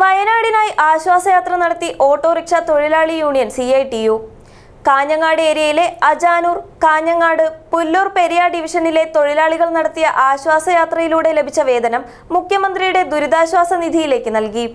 വയനാടിനായി ആശ്വാസയാത്ര നടത്തി ഓട്ടോറിക്ഷ തൊഴിലാളി union C I T U Kanhangad ഏരിയയിലെ അജാനൂർ കാഞ്ഞങ്ങാട് പുല്ലൂർ പെരിയ ഡിവിഷനിലെ തൊഴിലാളികൾ നടത്തിയ ആശ്വാസയാത്രയിലൂടെ ലഭിച്ച വേതനം മുഖ്യമന്ത്രിയുടെ ദുരിതാശ്വാസ നിധിയിലേക്ക് നൽകി.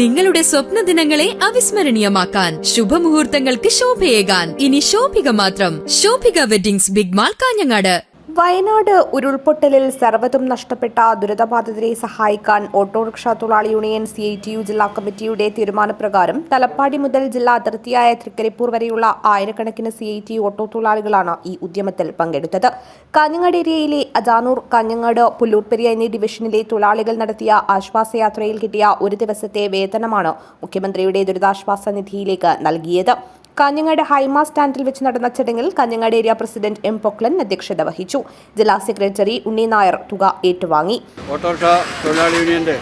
നിങ്ങളുടെ സ്വപ്ന ദിനങ്ങളെ അവിസ്മരണീയമാക്കാൻ ശുഭമുഹൂർത്തങ്ങൾക്ക് ശോഭയേകാൻ ഇനി ശോഭിക മാത്രം. Shobhika weddings big mall Kanhangad. Wayanad ഉരുൾപൊട്ടലിൽ സർവതും നഷ്ടപ്പെട്ട ദുരിതബാധിതരെ സഹായിക്കാൻ ഓട്ടോറിക്ഷ തൊഴിലാളി union C I T U ജില്ലാ കമ്മിറ്റിയുടെ തീരുമാനപ്രകാരം തലപ്പാടി മുതൽ ജില്ലാ അതിർത്തിയായ തൃക്കരിപ്പൂർ വരെയുള്ള ആയിരക്കണക്കിന് സി ഐ ടി ഓട്ടോ തൊഴിലാളികളാണ് ഈ ഉദ്യമത്തിൽ പങ്കെടുത്തത്. കാഞ്ഞങ്ങാട് ഏരിയയിലെ അജാനൂർ കാഞ്ഞങ്ങാട് പുല്ലൂർപ്പെരിയ എന്നീ ഡിവിഷനിലെ തൊഴിലാളികൾ നടത്തിയ ആശ്വാസയാത്രയിൽ കിട്ടിയ ഒരു ദിവസത്തെ വേതനമാണ് മുഖ്യമന്ത്രിയുടെ ദുരിതാശ്വാസ നിധിയിലേക്ക് നൽകിയത്. കാഞ്ഞങ്ങാട് ഹൈമാ സ്റ്റാൻഡിൽ വെച്ച് നടന്ന ചടങ്ങിൽ Kanhangad area president M Poklan അധ്യക്ഷത വഹിച്ചു. ജില്ലാ സെക്രട്ടറി ഉണ്ണി നായർ തുക ഏറ്റുവാങ്ങി. ഓട്ടോറിക്ഷ തൊഴിലാളി യൂണിയന്റെ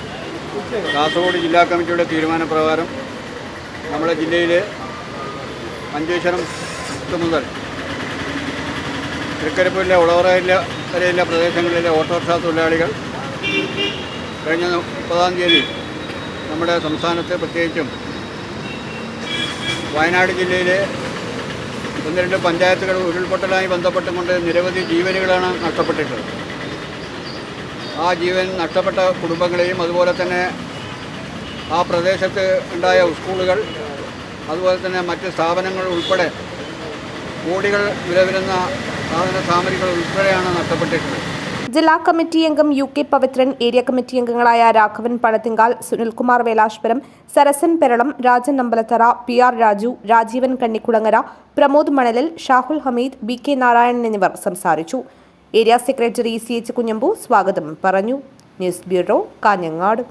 കാസർഗോഡ് ജില്ലാ കമ്മിറ്റിയുടെ തീരുമാനപ്രകാരം നമ്മുടെ ജില്ലയിലെ മഞ്ചേശ്വരം മുതൽ തൃക്കരിപ്പൂരിലെ ഉളവറയിലെ വരെയുള്ള പ്രദേശങ്ങളിലെ ഓട്ടോറിക്ഷ തൊഴിലാളികൾ കഴിഞ്ഞ മുപ്പതാം തീയതി നമ്മുടെ സംസ്ഥാനത്ത് പ്രത്യേകിച്ചും വയനാട് ജില്ലയിലെ ഒന്ന് രണ്ട് പഞ്ചായത്തുകൾ ഉരുൾപൊട്ടലുമായി ബന്ധപ്പെട്ടുകൊണ്ട് നിരവധി ജീവനുകളാണ് നഷ്ടപ്പെട്ടിട്ടുള്ളത്. ആ ജീവൻ നഷ്ടപ്പെട്ട കുടുംബങ്ങളെയും അതുപോലെ തന്നെ ആ പ്രദേശത്ത് ഉണ്ടായ സ്കൂളുകൾ അതുപോലെ തന്നെ മറ്റ് സ്ഥാപനങ്ങൾ ഉൾപ്പെടെ കോടികൾ വില സാധന സാമഗ്രികൾ ഉൾപ്പെടെയാണ് നഷ്ടപ്പെട്ടിട്ടുള്ളത്. ജില്ലാ കമ്മിറ്റി അംഗം U K Pavithran area committee അംഗങ്ങളായ രാഘവൻ പണത്തിങ്കാൽ സുനിൽകുമാർ വേലാശ്വരം സരസൻ പെരളം രാജൻ അമ്പലത്തറ പി ആർ രാജു രാജീവൻ കണ്ണിക്കുളങ്ങര പ്രമോദ് മണലിൽ ഷാഹുൽ ഹമീദ് ബി കെ നാരായണൻ എന്നിവർ സംസാരിച്ചു. Area secretary C H Kunhambu സ്വാഗതം പറഞ്ഞു. News bureau Kanhangad.